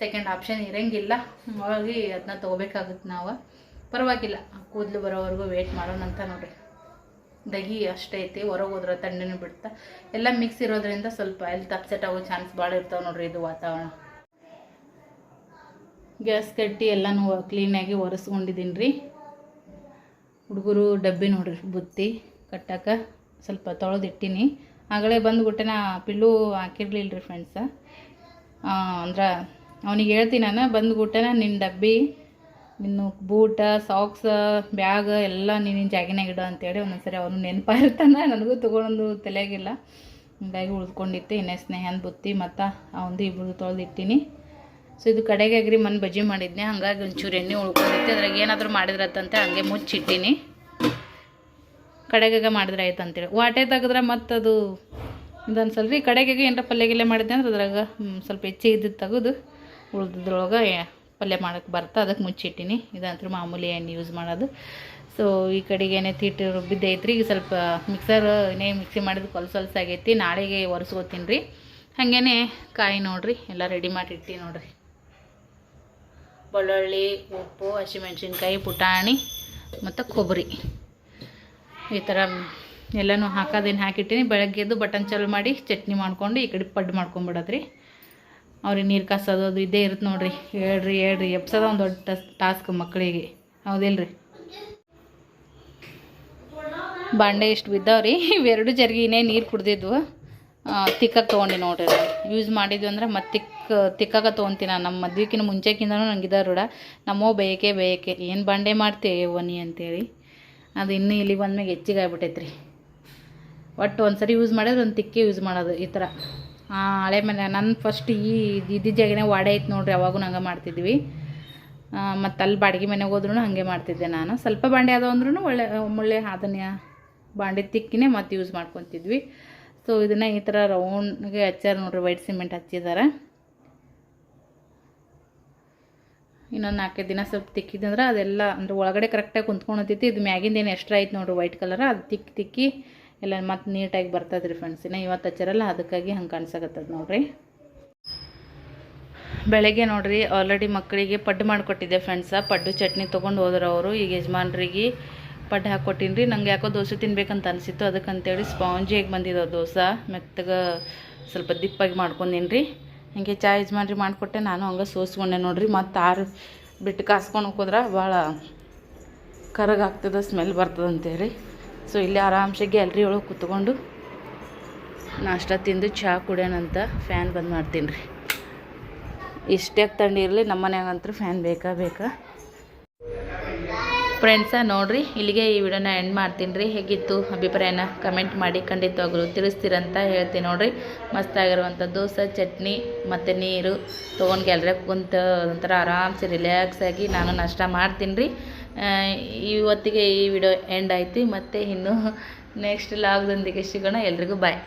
ಸೆಕೆಂಡ್ ಆಪ್ಷನ್ ಇರೋಂಗಿಲ್ಲ. ಹಾಗಾಗಿ ಅದನ್ನ ತೊಗೋಬೇಕಾಗುತ್ತೆ ನಾವು. ಪರವಾಗಿಲ್ಲ, ಕೂದಲು ಬರೋವರೆಗೂ ವೇಟ್ ಮಾಡೋಣ ಅಂತ ನೋಡ್ರಿ. ದಗಿ ಅಷ್ಟೇ ಐತಿ, ಹೊರಗೆ ಹೋದ್ರೆ ತಣ್ಣನೆ ಬಿಡ್ತಾ. ಎಲ್ಲ ಮಿಕ್ಸ್ ಇರೋದ್ರಿಂದ ಸ್ವಲ್ಪ ಹೆಲ್ತ್ ಅಪ್ಸೆಟ್ ಆಗೋ ಚಾನ್ಸ್ ಭಾಳ ಇರ್ತಾವೆ ನೋಡ್ರಿ ಇದು ವಾತಾವರಣ. ಗ್ಯಾಸ್ ಕಟ್ಟಿ ಎಲ್ಲನೂ ಕ್ಲೀನಾಗಿ ಒರೆಸ್ಕೊಂಡಿದ್ದೀನಿ ರೀ ಹುಡುಗರು ಡಬ್ಬಿ ನೋಡ್ರಿ, ಬುತ್ತಿ ಕಟ್ಟಕ್ಕೆ ಸ್ವಲ್ಪ ತೊಳೆದಿಟ್ಟಿನಿ. ಆಗಲೇ ಬಂದ್ಬಿಟ್ಟೆ ನಾ ಪಿಲ್ಲು ಹಾಕಿರ್ಲಿಲ್ಲ ರೀ ಫ್ರೆಂಡ್ಸ ಅಂದ್ರೆ ಅವನಿಗೆ ಹೇಳ್ತೀನಿ ನಾನು ಬಂದ್ಬಿಟ್ಟೆನ ನಿನ್ನ ಡಬ್ಬಿ, ನಿನ್ನ ಬೂಟ ಸಾಕ್ಸ್ ಬ್ಯಾಗ್ ಎಲ್ಲ ನೀನು ಜಾಗಿನಾಗ ಇಡು ಅಂತೇಳಿ ಒಂದೊಂದ್ಸರಿ ಅವನು ನೆನಪಾಗಿರ್ತಾನೆ. ನನಗೂ ತೊಗೊಂಡು ತಲೆಯಾಗಿಲ್ಲ. ಹಿಂಗಾಗಿ ಉಳ್ಕೊಂಡಿತ್ತು ಇನ್ನೇ ಸ್ನೇಹನ, ಬುತ್ತಿ, ಮತ್ತು ಅವಂದು ಇಬ್ಬರು ತೊಳೆದಿಟ್ಟಿನಿ. ಸೊ ಇದು ಕಡೆಗೆ ಅಗ್ರಿ ಮನ್ ಬಜ್ಜಿ ಮಾಡಿದ್ನೆ. ಹಂಗಾಗಿ ಒಂಚೂರು ಎಣ್ಣೆ ಉಳ್ಕೊಂಡಿತ್ತು ಅದ್ರಾಗ ಏನಾದರೂ ಮಾಡಿದ್ರತ್ತಂತೆ ಹಂಗೆ ಮುಚ್ಚಿಟ್ಟಿನಿ. ಕಡೆಗಾಗ ಮಾಡಿದ್ರೆ ಆಯ್ತು ಅಂತೇಳಿ. ವಾಟೆ ತೆಗೆದ್ರೆ ಮತ್ತು ಅದು, ಇದು ಅನ್ಸಲ್ರಿ ಕಡೆಗೆ ಏನರ ಪಲ್ಯ ಗಿಲ್ಯ ಮಾಡಿದ್ದೆ ಅಂದ್ರೆ ಅದ್ರಾಗ ಸ್ವಲ್ಪ ಹೆಚ್ಚಿಗೆ ಇದ್ದು ತೆಗೆದು. ಉಳ್ದಿದ್ರೊಳಗೆ ಪಲ್ಯ ಮಾಡೋಕ್ಕೆ ಬರ್ತಾ ಅದಕ್ಕೆ ಮುಚ್ಚಿಟ್ಟಿನಿ. ಇದಂತೂ ಮಾಮೂಲಿ ಏನು ಯೂಸ್ ಮಾಡೋದು. ಸೊ ಈ ಕಡೆಗೆ ಏನೇ ತೀಟು ರುಬ್ಬಿದ್ದೈತ್ರಿ ಈಗ ಸ್ವಲ್ಪ ಮಿಕ್ಸರ್ ಏನೇ ಮಿಕ್ಸಿ ಕೊಲ್ಸ ಹೊಲ್ಸ ಆಗೈತಿ. ನಾಳೆಗೆ ಒರೆಸ್ಕೋತೀನಿ ರೀ. ಹಾಗೇನೆ ಕಾಯಿ ನೋಡಿರಿ. ಎಲ್ಲ ರೆಡಿ ಮಾಡಿ ಇಟ್ಟಿ ನೋಡಿರಿ. ಬೆಳ್ಳುಳ್ಳಿ, ಉಪ್ಪು, ಹಸಿಮೆಣ್ಸಿನ್ಕಾಯಿ, ಪುಟಾಣಿ, ಮತ್ತು ಕೊಬ್ಬರಿ. ಈ ಥರ ಎಲ್ಲನೂ ಹಾಕೋದೇನು ಹಾಕಿಟ್ಟಿನಿ. ಬೆಳಗ್ಗೆದ್ದು ಬಟನ್ ಚಾಲು ಮಾಡಿ ಚಟ್ನಿ ಮಾಡ್ಕೊಂಡು ಈ ಕಡೆ ಪಡ್ಡು ಮಾಡ್ಕೊಂಬಿಡೋದ್ರಿ. ಅವ್ರಿಗೆ ನೀರು ಕಾಸೋದು ಅದು ಇದ್ದೇ ಇರುತ್ತೆ ನೋಡ್ರಿ. ಹೇಳ್ರಿ ಹೇಳ್ರಿ. ಎಪ್ಸದ ಒಂದು ದೊಡ್ಡ ಟಸ್, ಟಾಸ್ಕ್ ಮಕ್ಕಳಿಗೆ ಹೌದಿಲ್ರಿ? ಬಾಂಡೆ ಇಷ್ಟು ಬಿದ್ದಾವ್ರಿ. (laughs) ಇವೆರಡು ಜರ್ಗಿನೇ ನೀರು ಕುಡ್ದಿದ್ವು. ತಿಕ್ಕಕ್ಕೆ ತೊಗೊಂಡು ನೋಡ್ರಿ ಯೂಸ್ ಮಾಡಿದ್ವಿ ಅಂದ್ರೆ ಮತ್ತೆ ತಿಕ್ಕ ತಿಕ್ಕಾಗ ತೊಗೊತೀನಿ ನಾನು. ನಮ್ಮ ಮದ್ವೆಕಿನ ಮುಂಚೆಕಿಂದನೂ ನಂಗೆ ರೂಢ. ನಮ್ಮೋ ಬೇಯಕ್ಕೆ ಬೇಯಕ್ಕೆ ಏನು ಬಾಂಡೆ ಮಾಡ್ತೇವೆ ಒನಿ ಅಂತೇಳಿ. ಅದು ಇನ್ನೂ ಇಲ್ಲಿ ಬಂದ್ಮೇಲೆ ಹೆಚ್ಚಿಗೆ ಆಗ್ಬಿಟ್ಟೈತ್ರಿ ಒಟ್ಟು ಒಂದು ಸರಿ ಯೂಸ್ ಮಾಡಿದ್ರೆ ಒಂದು ತಿಕ್ಕಿ ಯೂಸ್ ಮಾಡೋದು ಈ ಥರ ಹಳೆ ಮನೆ. ನನ್ನ ಫಸ್ಟ್ ಈ ಇದ್ದಿದ್ದ ಜಾಗನೇ ವಾಡೆ ಐತೆ ನೋಡ್ರಿ, ಅವಾಗೂ ಹಂಗೆ ಮಾಡ್ತಿದ್ವಿ. ಮತ್ತು ಅಲ್ಲಿ ಬಾಡಿಗೆ ಮನೆಗೆ ಹೋದ್ರೂ ಹಾಗೆ ಮಾಡ್ತಿದ್ದೆ ನಾನು. ಸ್ವಲ್ಪ ಬಾಂಡೆ ಅದಾವ ಅಂದ್ರೂ ಒಳ್ಳೆ ಒಳ್ಳೆ ಅದನ್ನ ಬಾಂಡೆ ತಿಕ್ಕಿನೇ ಮತ್ತು ಯೂಸ್ ಮಾಡ್ಕೊತಿದ್ವಿ. ಸೊ ಇದನ್ನು ಈ ಥರ ರೌಂಡ್ಗೆ ಹಚ್ಚಾರ ನೋಡ್ರಿ, ವೈಟ್ ಸಿಮೆಂಟ್ ಹಚ್ಚಿದ್ದಾರೆ ಇನ್ನೊಂದು ನಾಲ್ಕೈದು ದಿನ ಸ್ವಲ್ಪ ತಿಕ್ಕಿದಂದ್ರೆ ಅದೆಲ್ಲ, ಅಂದ್ರೆ ಒಳಗಡೆ ಕರೆಕ್ಟಾಗಿ ಕುಂತ್ಕೊಂಡೈತಿ ಇದು ಮ್ಯಾಗಿಂದ ಏನು ಎಕ್ಸ್ಟ್ರಾ ಐತೆ ನೋಡ್ರಿ ವೈಟ್ ಕಲರ್ ಅದು ತಿಕ್ಕಿ ತಿಕ್ಕಿ ಎಲ್ಲ ಮತ್ತೆ ನೀಟಾಗಿ ಬರ್ತದೆ ಫ್ರೆಂಡ್ಸ್ ಇನ್ನು ಇವತ್ತು ಹಚ್ಚಿರಲ್ಲ, ಅದಕ್ಕಾಗಿ ಹಂಗೆ ಕಾಣಿಸಕತ್ತದ ನೋಡಿರಿ. ಬೆಳಗ್ಗೆ ನೋಡಿರಿ ಆಲ್ರೆಡಿ ಮಕ್ಕಳಿಗೆ ಪಡ್ಡು ಮಾಡಿಕೊಟ್ಟಿದ್ದೆ ಫ್ರೆಂಡ್ಸ ಪಡ್ಡು ಚಟ್ನಿ ತೊಗೊಂಡು ಹೋದ್ರು ಅವರು, ಈಗ ಯಜಮಾನ್ರಿಗೆ ಪಡ್ಡು ಹಾಕ್ಕೊಟ್ಟಿನಿ ರೀ ನಂಗೆ ಯಾಕೋ ದೋಸೆ ತಿನ್ಬೇಕಂತ ಅನಿಸಿತ್ತು, ಅದಕ್ಕಂತೇಳಿ ಸ್ಪಾಂಜಿಯಾಗಿ ಬಂದಿದ್ದಾವೆ ದೋಸೆ, ಮೆತ್ತಗೆ ಸ್ವಲ್ಪ ದಿಪ್ಪಾಗಿ ಮಾಡ್ಕೊಂಡೀನಿ ರೀ ಹಂಗೆ ಚಾ ಯಜಮಾನ್ರಿ ಮಾಡಿಕೊಟ್ಟೆ, ನಾನು ಹಂಗೆ ಸೋಸ್ಕೊಂಡೆ ನೋಡಿರಿ. ಮತ್ತು ಆರು ಬಿಟ್ಟು ಕಾಸ್ಕೊಂಡು ಹೋದ್ರೆ ಭಾಳ ಕರಗಾಗ್ತದೆ ಸ್ಮೆಲ್ ಬರ್ತದೆ ಅಂತೇಳಿ ಸೊ ಇಲ್ಲಿ ಆರಾಮ್ಸೆ ಗ್ಯಾಲ್ರಿ ಒಳಗೆ ಕುತ್ಕೊಂಡು ನಾಷ್ಟ ತಿಂದು ಚಹಾ ಕುಡಿಯೋಣಂತ ಫ್ಯಾನ್ ಬಂದ್ ಮಾಡ್ತೀನಿ ರೀ. ಇಷ್ಟೇ ತಣ್ಣಿ ಇರಲಿ, ನಮ್ಮ ಮನ್ಯಾಗಂತೂ ಫ್ಯಾನ್ ಬೇಕಾ ಬೇಕಾ? ಫ್ರೆಂಡ್ಸ ನೋಡ್ರಿ, ಇಲ್ಲಿಗೆ ಈ ವಿಡಿಯೋನ ಎಂಡ್ ಮಾಡ್ತೀನಿ ರೀ. ಹೇಗಿತ್ತು ಅಭಿಪ್ರಾಯನ ಕಮೆಂಟ್ ಮಾಡಿ ಖಂಡಿತವಾಗಲು ತಿಳಿಸ್ತೀರಂತ ಹೇಳ್ತೀನಿ ನೋಡ್ರಿ. ಮಸ್ತಾಗಿರುವಂಥ ದೋಸೆ, ಚಟ್ನಿ, ಮತ್ತು ನೀರು. ತೊಗೊಂಡು ಗ್ಯಾಲ್ರಿಯಾಗ ಕುಂತ ಒಂಥರ ಆರಾಮ್ಸೆ ರಿಲ್ಯಾಕ್ಸ್ ಆಗಿ ನಾನು ನಾಷ್ಟ ಮಾಡ್ತೀನಿ ರೀ. ಇವತ್ತಿಗೆ ಈ ವಿಡಿಯೋ ಎಂಡ್ ಆಯಿತು. ಮತ್ತು ಇನ್ನು ನೆಕ್ಸ್ಟ್ ಲಾಗ್ದೊಂದಿಗೆ ಸಿಗೋಣ. ಎಲ್ರಿಗೂ ಬಾಯ್